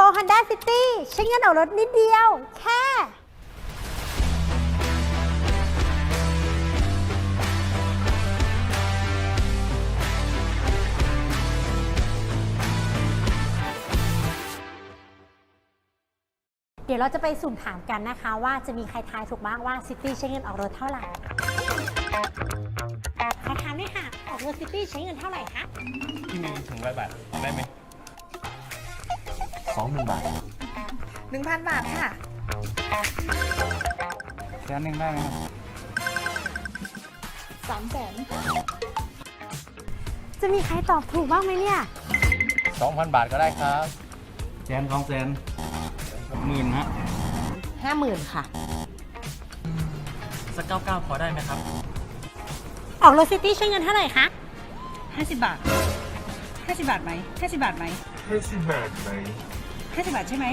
ร Honda City ใช้เงินออกรถนิดเดียว แค่ เดี๋ยวเราจะไปสุ่มถามกันนะคะว่าจะมีใครทายถูกบ้างว่า City ใช้เงินออกรถเท่าไหร่ขอถามด้วยค่ะ ออกรถ City ใช้เงินเท่าไหร่คะ ที่มีถึงร้อยบาทได้ไหม สองหมื่นบาท1,000บาทค่ะ แสนหนึ่งได้ไหมครับ3แสนจะมีใครตอบถูกบ้างไหมเนี่ย สองพันบาทก็ได้ครับแสนสองแสนหมื่นฮะ50,000ค่ะ สักเก้าเก้าพอได้ไหมครับ ออกรถ City ใช้เงินเท่าไหร่คะ 50 บาท 50 บาทไหม50 บาทไหม50บาทไหม 50บาทใช่ไหม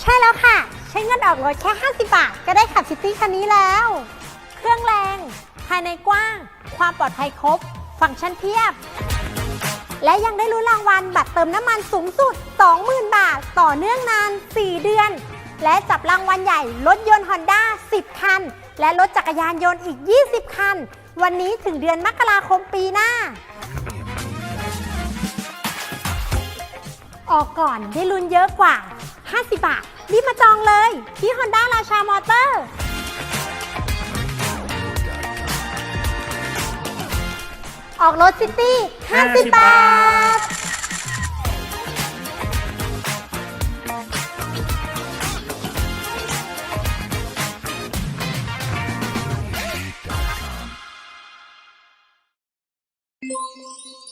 ใช่แล้วค่ะ ใช้เงินออกรถแค่ 50 บาท ก็ได้ขับซิตี้คันนี้แล้ว เครื่องแรง ภายในกว้าง ความปลอดภัยครบ ฟังก์ชันเพียบ และยังได้ลุ้รางวัลบัตรเติมน้ำมันสูงสุด 20,000 บาท ต่อเนื่องนาน 4 เดือน และจับรางวัลใหญ่รถยนต์ Honda 10 คัน และรถจักรยานยนต์อีก 20 คัน วันนี้ถึงเดือนมกราคมปีหน้า ออกก่อนได้ลุ้นเยอะกว่า 50 บาท รีบมาจองเลย ที่ Honda ราชามอเตอร์ออกรถซิตี้ 50 บาท Thank.